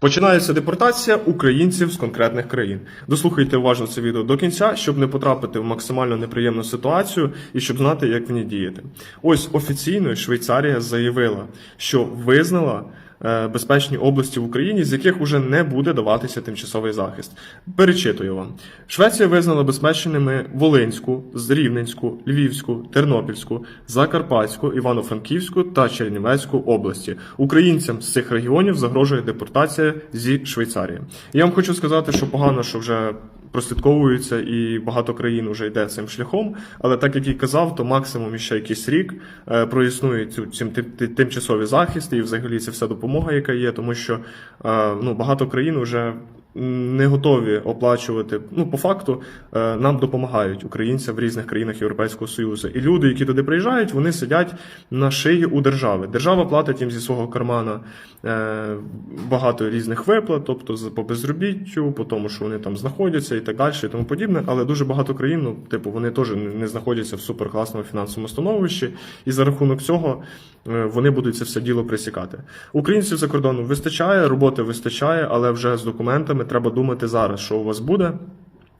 Починається депортація українців з конкретних країн. Дослухайте уважно це відео до кінця, щоб не потрапити в максимально неприємну ситуацію і щоб знати, як в ній діяти. Ось офіційно Швейцарія заявила, що визнала безпечні області в Україні, з яких уже не буде даватися тимчасовий захист. Перечитую вам. Швеція визнала безпечними Волинську, Рівненську, Львівську, Тернопільську, Закарпатську, Івано-Франківську та Чернівецьку області. Українцям з цих регіонів загрожує депортація зі Швейцарії. Я вам хочу сказати, що погано, що вже прослідковується і багато країн вже йде цим шляхом. Але так як і казав, то максимум ще якийсь рік е, проіснує цю цим тим- тим- тимчасові захисти і взагалі це вся допомога, яка є, тому що е, ну багато країн вже не готові оплачувати. Ну, по факту, е, нам допомагають українцям в різних країнах Європейського Союзу. І люди, які туди приїжджають, вони сидять на шиї у держави. Держава платить їм зі свого кармана е, багато різних виплат, тобто по безробіттю, по тому, що вони там знаходяться і так далі, і тому подібне. Але дуже багато країн, ну, типу, вони теж не- не знаходяться в суперкласному фінансовому становищі, і за рахунок цього е, вони будуть це все діло присікати. Українців за кордоном вистачає, роботи вистачає, але вже з документами треба думати зараз, що у вас буде.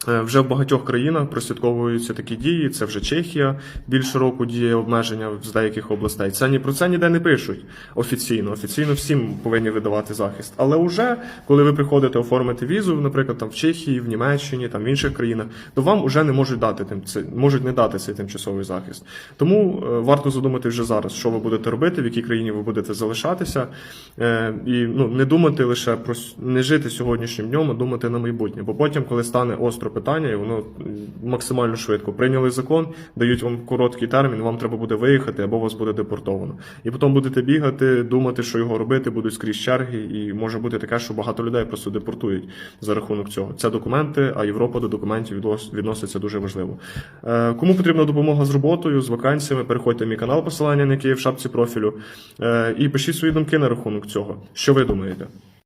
Е, Вже в багатьох країнах прослідковуються такі дії. Це вже Чехія більше року діє обмеження з деяких областей. Це ні про це ніде не пишуть офіційно. Офіційно всім повинні видавати захист. Але вже коли ви приходите оформити візу, наприклад, там в Чехії, в Німеччині, там в інших країнах, то вам вже не можуть дати тим це можуть не дати цей тимчасовий захист. Тому е, варто задумати вже зараз, що ви будете робити, в якій країні ви будете залишатися, е, і ну не думати лише про не жити сьогоднішнім днем, а думати на майбутнє. Бо потім, коли стане остро питання, і воно максимально швидко прийняли закон, дають вам короткий термін, вам треба буде виїхати або вас буде депортовано. І потім будете бігати, думати, що його робити, будуть скрізь черги, і може бути таке, що багато людей просто депортують за рахунок цього. Це документи, а Європа до документів відноситься дуже важливо. Е, Кому потрібна допомога з роботою, з вакансіями, переходьте в мій канал, посилання на який є в шапці профілю, е, і пишіть свої думки на рахунок цього. Що ви думаєте?